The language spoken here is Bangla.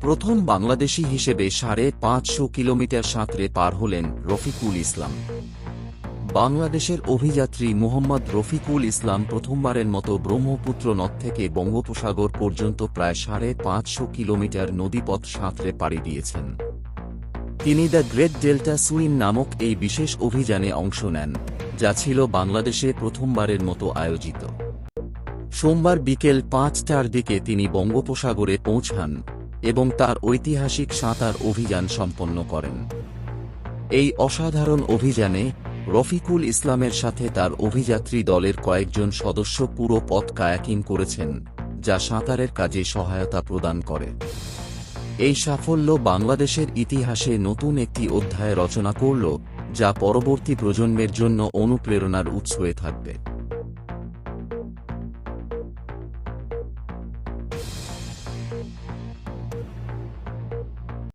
প্রথম বাংলাদেশি হিসেবে সাড়ে পাঁচশো কিলোমিটার সাঁতরে পার হলেন রফিকুল ইসলাম। বাংলাদেশের অভিযাত্রী মোহাম্মদ রফিকুল ইসলাম প্রথমবারের মতো ব্রহ্মপুত্র নদ থেকে বঙ্গোপসাগর পর্যন্ত প্রায় সাড়ে পাঁচশো কিলোমিটার নদীপথ সাঁতরে পাড়ি দিয়েছেন। তিনি দ্য গ্রেট ডেল্টা সুইম নামক এই বিশেষ অভিযানে অংশ নেন, যা ছিল বাংলাদেশে প্রথমবারের মতো আয়োজিত। সোমবার বিকেল পাঁচটার দিকে তিনি বঙ্গোপসাগরে পৌঁছান। এবং তার ঐতিহাসিক সাঁতার অভিযান সম্পন্ন করেন। এই অসাধারণ অভিযানে রফিকুল ইসলামের সাথে তার অভিযাত্রী দলের কয়েকজন সদস্য পুরো পথ কায়াকিং করেছেন, যা সাঁতারের কাজে সহায়তা প্রদান করে। এই সাফল্য বাংলাদেশের ইতিহাসে নতুন একটি অধ্যায় রচনা করল, যা পরবর্তী প্রজন্মের জন্য অনুপ্রেরণার উৎস হয়ে থাকবে।